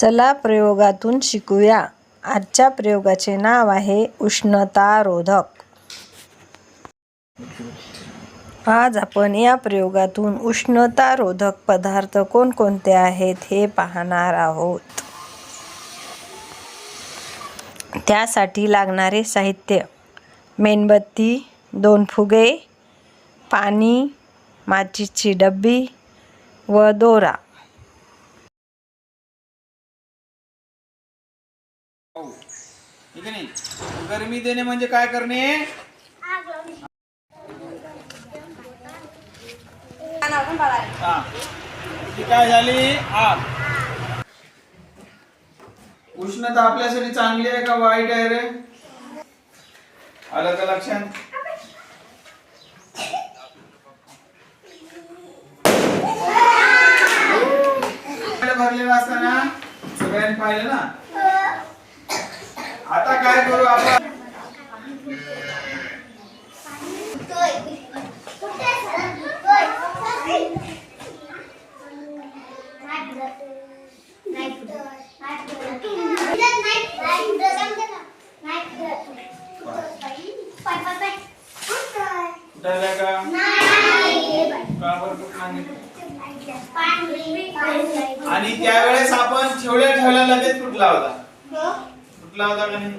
चला प्रयोगातून शिकूया. आजच्या प्रयोगाचे नाव आहे उष्णतारोधक. आज आपण या प्रयोगातून उष्णतारोधक पदार्थ कोणकोणते आहेत हे पाहणार आहोत. त्यासाठी लागणारे साहित्य. मेणबत्ती दोन फुगे पाणी माचीची डब्बी व दोरा. ठीक आहे नाही? गरमी देणे म्हणजे काय करणे? हा. ती काय झाली? आग. उष्णता आपल्यासाठी चांगली आहे का वाईट आहे रे? आलं का लक्षात? भरलेला असताना सगळ्यांनी पाहिलं ना? आता काय करू आपण? आणि त्यावेळेस आपण ठेवल्या ठेवल्या लगेच कुठला होता? कुठला आजार आहे?